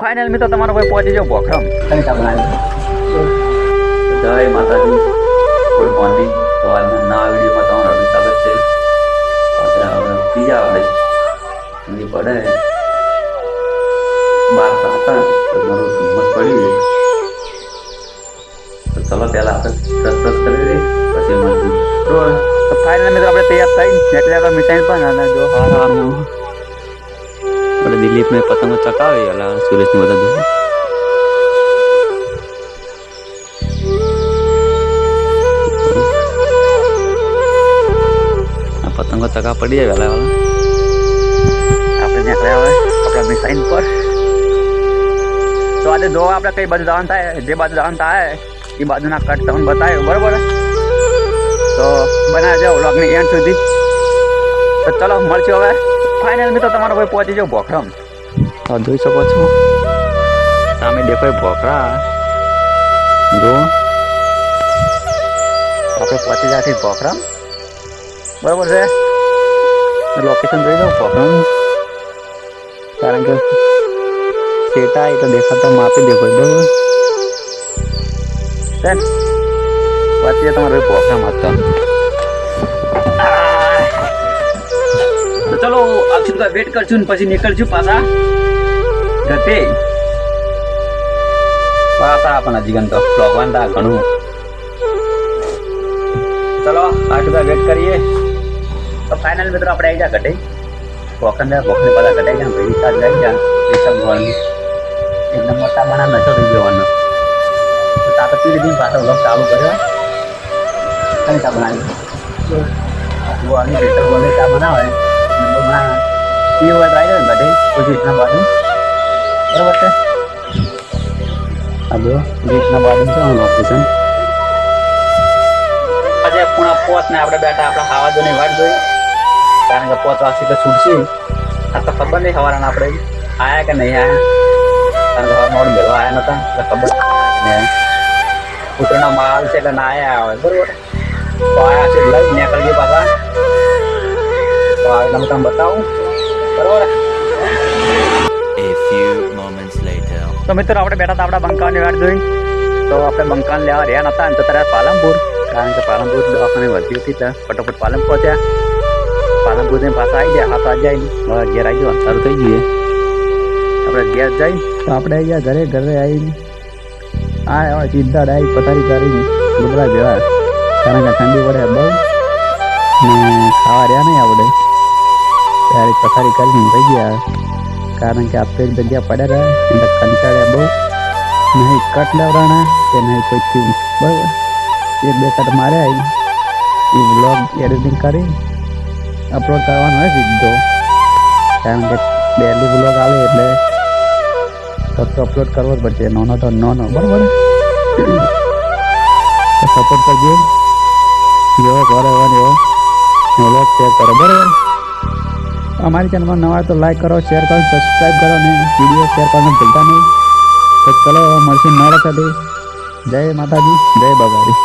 Final મિત્રો તો તમારો ભાઈ પહોંચી જાવ બોખરમ જય માતાજી. ગુડ મોર્નિંગ તો આજના નવા વિડીયોમાં તમારું હાર્દિક સ્વાગત છે. અત્યારે ત્રીજા આવડે ઠંડી પડે. બાર તો હતા તો મારું ધુમ્મસ પડ્યું તો ચલો પહેલા આપણે બ્રશ કરી દઈએ પછી મળશું તો ફાઇનલ મેં તો આપણે તૈયાર થઈને એટલે આપણે મીઠાઈ પણ અને જો. હા આપણે દિલીપને પતંગો ચકાવી એટલે સુરેશની મદદ પતંગો ચકા પડી જાય વેલા આપણે નીકળ્યા હોય, આપણા મિસાઇલ પર તો આજે જો આપણે કઈ બાજુ જવાનું થાય, જે બાજુ જવાનું થાય, એ બાજુના કટ તમને બતાવ્યો બરોબર? તો બનાવી જાઓ વ્લોગની એન્ડ સુધી. તો ચલો, મળશું હવે. ફાઇનલ મિત્રો તો તમારો ભાઈ પહોંચી જાવ ભોખરામ. તો જોઈ શકો છો. સામે દેખાય ભોખરા. જો. આપણે પહોંચી જાય ભોખરામ. બરાબર છે? લોકેશન જોઈ દઉં ભોખરામ. કારણ કે સેટા એ તો દેખાતા માપી દેખો બરાબર? છે તમારે પ્રોગ્રામ હતો તો ચલો અક્ષુભાઈ વેટ કરશું ને પછી નીકળશું પાછા. ઘટે પાછા આપણા જીવન તો ભગવાન તા ઘણું. ચલો અક્ષુભાઈ વેટ કરીએ. તો ફાઇનલ મિત્રો, આપણે આવી જા ઘટે પોખંડ પોખંડ બધા ઘટાઈ જાય ભાઈ સાત જાય જાય રિસર્વ ગોળની એકદમ મોટા બના નશો થઈ જવાનો. તો તા પીડી દિન પાછો વ્લોગ ચાલુ કર્યો. બનાવી ગોળની રિસર્વ ગોળની ચા બનાવે. હોય તો આવી જાય ઘટે પોઝિશનના બાજુ બરોબર છે આ જો પોઝિશનના બાજુ છે લોકેશન આજે પૂણા પોત ને આપણે બેઠા આપણે ખાવા જોની વાટ જોઈ કારણ કે પોત વાગશે તો છૂટશે આ તો ખબર નહીં સવારના આપણે આયા કે નહીં આયા કારણ કે સવાર મોડ ભેગો આવ્યા નતા એટલે ખબર છે એટલે ના તો આયા છે તો આ તમે તમે બતાવું. બરોબર? A few moments later. તો મિત્રો આપણે બેઠા હતા આપણા બંકાની વાટ જોઈ. તો આપણે બંકાન લેવા રહ્યા નતા ને તો ત્યારે પાલનપુર. કારણ કે પાલનપુર દવાખાને વધતી હતી ત્યાં ફટોફટ પાલન પહોંચ્યા. પાલનપુર ને પાછા આવી ગયા. હાથ આવી. જાય ઘેર આવી જવાનું. સારું થઈ ગયું આપણે ઘેર જઈ. તો આપણે આવી ગયા ઘરે ઘરે આવીને આ એવા સીધા ડાઈ પથારી કરીને ગુદરા જેવા. કારણ કે ઠંડી પડે બહુ. ખાવા રહ્યા નહીં આવડે ત્યારે પથારી કરી થઈ ગયા. કારણ કે આપણે જગ્યા પડ્યા રહ્યા. એટલે કંટાળ્યા બહુ. નહીં કટ લેવડાણા કે નહીં કોઈ થયું બરાબર. એક બે કટ માર્યા એ વ્લોગ એડિટિંગ કરી. અપલોડ કરવાનો હોય સીધો. કારણ કે ડેલી વ્લોગ આવે એટલે તો અપલોડ કરવો જ પડશે. નોનો તો નોનો. બરાબર. સપોર્ટ કરજો. જેવો ઘરે ને એવો. વ્લોગ શેર કરો. બરાબર. અમારી ચેનલમાં નવા તો લાઈક કરો શેર કરો સબસ્ક્રાઈબ કરો અને વીડિયો શેર કરવાનું ભૂલતા નહીં. તો ચલો મળશે મળશું નવા સાથે જય માતાજી, જય બાબારી